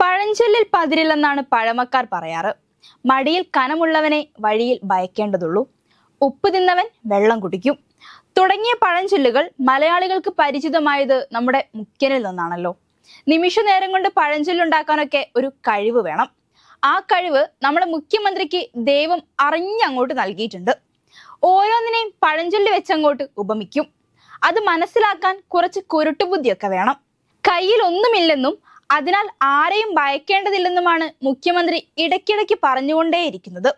പഴഞ്ചൊല്ലിൽ പതിരില്ലെന്നാണ് പഴമക്കാർ പറയാറ്. മടിയിൽ കനമുള്ളവനെ വഴിയിൽ ഭയക്കേണ്ടതുള്ളൂ. ഉപ്പ് തിന്നവൻ വെള്ളം കുടിക്കും. തുടങ്ങിയ പഴഞ്ചൊല്ലുകൾ മലയാളികൾക്ക് പരിചിതമായത് നമ്മുടെ മുഖ്യനിൽ നിന്നാണല്ലോ. നിമിഷ നേരം കൊണ്ട് പഴഞ്ചൊല്ലുണ്ടാക്കാനൊക്കെ ഒരു കഴിവ് വേണം. ആ കഴിവ് നമ്മുടെ മുഖ്യമന്ത്രിക്ക് ദൈവം അറിഞ്ഞങ്ങോട്ട് നൽകിയിട്ടുണ്ട്. ഓരോന്നിനെയും പഴഞ്ചൊല്ലി വെച്ചങ്ങോട്ട് ഉപമിക്കും. അത് മനസ്സിലാക്കാൻ കുറച്ച് കുരുട്ടുബുദ്ധിയൊക്കെ വേണം. കയ്യിൽ ഒന്നുമില്ലെന്നും അതിനാൽ ആരെയും ഭയക്കേണ്ടതില്ലെന്നുമാണ് മുഖ്യമന്ത്രി ഇടയ്ക്കിടയ്ക്ക് പറഞ്ഞുകൊണ്ടേയിരിക്കുന്നത്.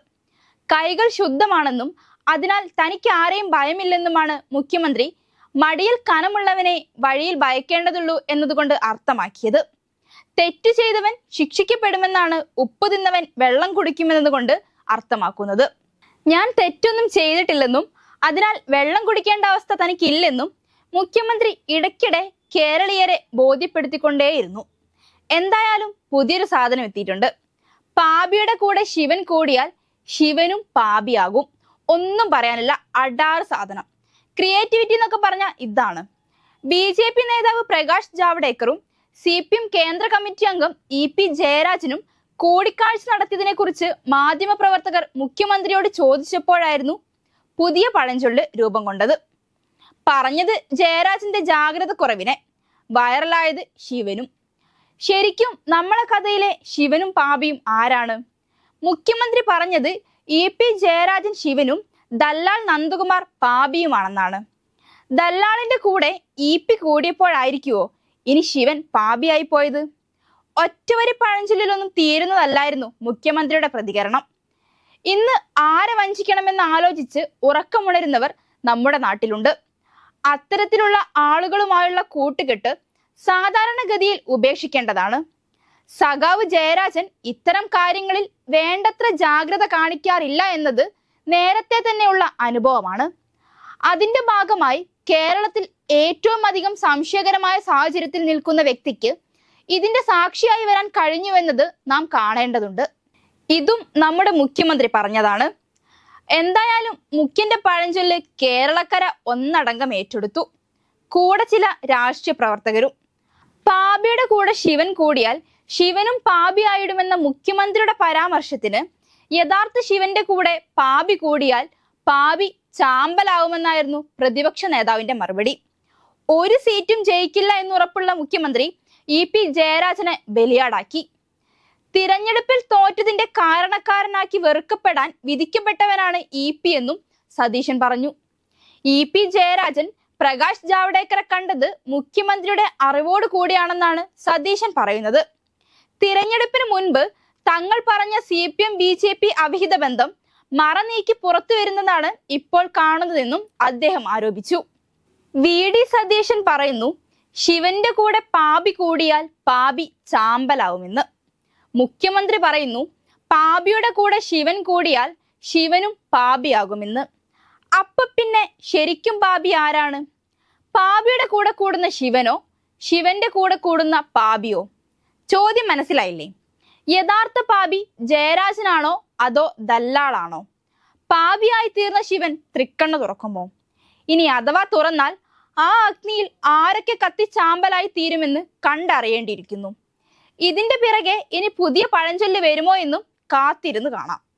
കൈകൾ ശുദ്ധമാണെന്നും അതിനാൽ തനിക്ക് ആരെയും ഭയമില്ലെന്നുമാണ് മുഖ്യമന്ത്രി മടിയിൽ കനമുള്ളവനെ വഴിയിൽ ഭയക്കേണ്ടതുള്ളൂ എന്നതുകൊണ്ട് അർത്ഥമാക്കിയത്. തെറ്റു ചെയ്തവൻ ശിക്ഷിക്കപ്പെടുമെന്നാണ് ഉപ്പ് തിന്നവൻ വെള്ളം കുടിക്കുമെന്നതുകൊണ്ട് അർത്ഥമാക്കുന്നത്. ഞാൻ തെറ്റൊന്നും ചെയ്തിട്ടില്ലെന്നും അതിനാൽ വെള്ളം കുടിക്കേണ്ട അവസ്ഥ തനിക്കില്ലെന്നും മുഖ്യമന്ത്രി ഇടയ്ക്കിടെ കേരളീയരെ ബോധ്യപ്പെടുത്തിക്കൊണ്ടേയിരുന്നു. എന്തായാലും പുതിയൊരു സാധനം എത്തിയിട്ടുണ്ട്. പാപിയുടെ കൂടെ ശിവൻ കൂടിയാൽ ശിവനും പാപിയാകും. ഒന്നും പറയാനില്ല അടാർ സാധനം. ക്രിയേറ്റിവിറ്റി എന്നൊക്കെ പറഞ്ഞാൽ ഇതാണ്. ബി ജെ പി നേതാവ് പ്രകാശ് ജാവ്ഡേക്കറും സി പി എം കേന്ദ്ര കമ്മിറ്റി അംഗം ഇ പി ജയരാജനും കൂടിക്കാഴ്ച നടത്തിയതിനെ കുറിച്ച് മാധ്യമപ്രവർത്തകർ മുഖ്യമന്ത്രിയോട് ചോദിച്ചപ്പോഴായിരുന്നു പുതിയ പഴഞ്ചൊല്ല് രൂപം കൊണ്ടത്. പറഞ്ഞത് ജയരാജന്റെ ജാഗ്രത കുറവിനെ. വൈറലായത് ശിവനും. ശരിക്കും നമ്മളെ കഥയിലെ ശിവനും പാപിയും ആരാണ്? മുഖ്യമന്ത്രി പറഞ്ഞത് ഇ പി ജയരാജൻ ശിവനും ദല്ലാൽ നന്ദകുമാർ പാപിയുമാണെന്നാണ്. ദല്ലാളിന്റെ കൂടെ ഇ പി കൂടിയപ്പോഴായിരിക്കുവോ ഇനി ശിവൻ പാപിയായി പോയത്? ഒറ്റവരി പഴഞ്ചൊല്ലിലൊന്നും തീരുന്നതല്ലായിരുന്നു മുഖ്യമന്ത്രിയുടെ പ്രതികരണം. ഇന്ന് ആരെ വഞ്ചിക്കണമെന്ന് ആലോചിച്ച് ഉറക്കമുണരുന്നവർ നമ്മുടെ നാട്ടിലുണ്ട്. അത്തരത്തിലുള്ള ആളുകളുമായുള്ള കൂട്ടുകെട്ട് സാധാരണഗതിയിൽ ഉപേക്ഷിക്കേണ്ടതാണ്. സഖാവ് ജയരാജൻ ഇത്തരം കാര്യങ്ങളിൽ വേണ്ടത്ര ജാഗ്രത കാണിക്കാറില്ല എന്നത് നേരത്തെ തന്നെയുള്ള അനുഭവമാണ്. അതിന്റെ ഭാഗമായി കേരളത്തിൽ ഏറ്റവും അധികം സംശയകരമായ സാഹചര്യത്തിൽ നിൽക്കുന്ന വ്യക്തിക്ക് ഇതിന്റെ സാക്ഷിയായി വരാൻ കഴിഞ്ഞുവെന്നത് നാം കാണേണ്ടതുണ്ട്. ഇതും നമ്മുടെ മുഖ്യമന്ത്രി പറഞ്ഞതാണ്. എന്തായാലും മുഖ്യന്റെ പഴഞ്ചൊല്ല് കേരളക്കര ഒന്നടങ്കം ഏറ്റെടുത്തു. കൂടെ ചില രാഷ്ട്രീയ പ്രവർത്തകരും പാപിയുടെ കൂടെ ശിവൻ കൂടിയാൽ ശിവനും പാപി ആയിടുമെന്ന മുഖ്യമന്ത്രിയുടെ പരാമർശത്തിന് യഥാർത്ഥ ശിവന്റെ കൂടെ പാപി കൂടിയാൽ പാപി ചാമ്പലാവുമെന്നായിരുന്നു പ്രതിപക്ഷ നേതാവിന്റെ മറുപടി. ഒരു സീറ്റും ജയിക്കില്ല എന്നുറപ്പുള്ള മുഖ്യമന്ത്രി ഇ പി ജയരാജനെ ബലിയാടാക്കി. തിരഞ്ഞെടുപ്പിൽ തോറ്റതിന്റെ കാരണക്കാരനാക്കി വെറുക്കപ്പെടാൻ വിധിക്കപ്പെട്ടവനാണ് ഇ പി എന്നും സതീശൻ പറഞ്ഞു. ഇ പി ജയരാജൻ പ്രകാശ് ജാവ്ഡേക്കറെ കണ്ടത് മുഖ്യമന്ത്രിയുടെ അറിവോട് കൂടിയാണെന്നാണ് സതീശൻ പറയുന്നത്. തിരഞ്ഞെടുപ്പിന് മുൻപ് തങ്ങൾ പറഞ്ഞ C P M B J P അവിഹിത ബന്ധം മറനീക്കി പുറത്തു വരുന്നതാണ് ഇപ്പോൾ കാണുന്നതെന്നും അദ്ദേഹം ആരോപിച്ചു. വി ഡി സതീശൻ പറയുന്നു ശിവന്റെ കൂടെ പാപി കൂടിയാൽ പാപി ചാമ്പലാവുമെന്ന്. മുഖ്യമന്ത്രി പറയുന്നു പാപിയുടെ കൂടെ ശിവൻ കൂടിയാൽ ശിവനും പാപിയാകുമെന്ന്. അപ്പൊ പിന്നെ ശരിക്കും പാപി ആരാണ്? പാപിയുടെ കൂടെ കൂടുന്ന ശിവനോ? ശിവന്റെ കൂടെ കൂടുന്ന പാപിയോ ചോദ്യം മനസ്സിലായില്ലേ? യഥാർത്ഥ പാപി ജയരാജനാണോ അതോ ദല്ലാളാണോ? പാപിയായി തീർന്ന ശിവൻ തൃക്കണ്ണ തുറക്കുമോ? ഇനി അഥവാ തുറന്നാൽ ആ അഗ്നിയിൽ ആരൊക്കെ കത്തി ചാമ്പലായി തീരുമെന്ന് കണ്ടറിയേണ്ടിയിരിക്കുന്നു. ഇതിന്റെ പിറകെ ഇനി പുതിയ പഴഞ്ചൊല്ല് വരുമോ എന്നും കാത്തിരുന്ന് കാണാം.